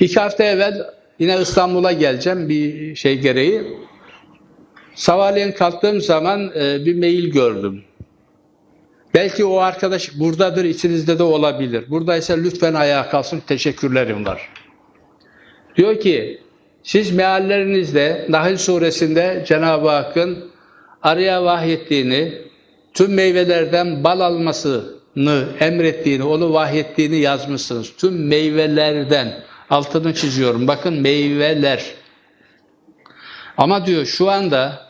İki hafta evvel yine İstanbul'a geleceğim bir şey gereği. Sabahleyin kalktığım zaman e, bir mail gördüm. Belki o arkadaş buradadır, içinizde de olabilir. Buradaysa lütfen ayağa kalsın, teşekkürlerim var. Diyor ki, siz meallerinizde Nahl suresinde Cenab-ı Hakk'ın araya vahyettiğini, tüm meyvelerden bal almasını emrettiğini, onu vahyettiğini yazmışsınız. Tüm meyvelerden, altını çiziyorum. Bakın meyveler. Ama diyor şu anda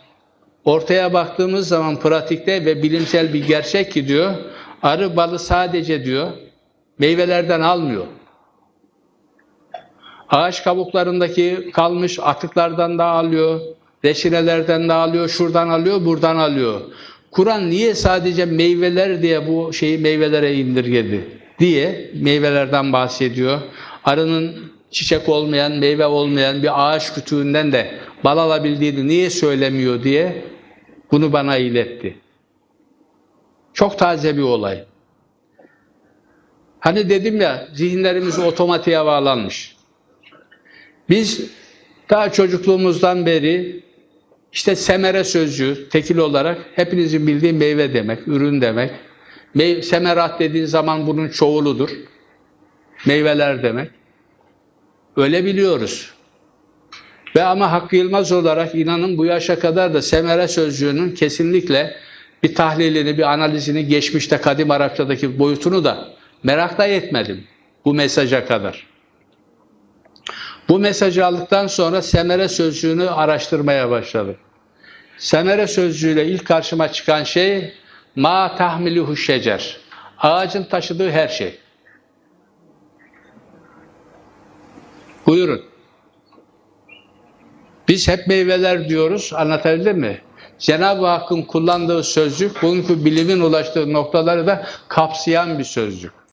ortaya baktığımız zaman pratikte ve bilimsel bir gerçek ki diyor, arı balı sadece diyor, meyvelerden almıyor. Ağaç kabuklarındaki kalmış atıklardan da alıyor, reçinelerden de alıyor, şuradan alıyor, buradan alıyor. Kur'an niye sadece meyveler diye bu şeyi meyvelere indirgedi diye meyvelerden bahsediyor. Arının çiçek olmayan, meyve olmayan bir ağaç kütüğünden de bal alabildiğini niye söylemiyor diye bunu bana iletti. Çok taze bir olay. Hani dedim ya zihinlerimiz otomatiğe bağlanmış. Biz daha çocukluğumuzdan beri işte semere sözcüğü tekil olarak hepinizin bildiği meyve demek, ürün demek. Mey semerat dediğin zaman bunun çoğuludur. Meyveler demek. Öyle biliyoruz. Ve ama Hakkı Yılmaz olarak inanın bu yaşa kadar da semere sözcüğünün kesinlikle bir tahlilini, bir analizini geçmişte kadim Arapçadaki boyutunu da merakla etmedim bu mesaja kadar. Bu mesajı aldıktan sonra semere sözcüğünü araştırmaya başladım. Semere sözcüğüyle ilk karşıma çıkan şey ma tahmiluhu şecer. Ağacın taşıdığı her şey. Buyurun. Biz hep meyveler diyoruz, anlatabildim mi? Cenab-ı Hakk'ın kullandığı sözcük, bugünkü bilimin ulaştığı noktaları da kapsayan bir sözcük.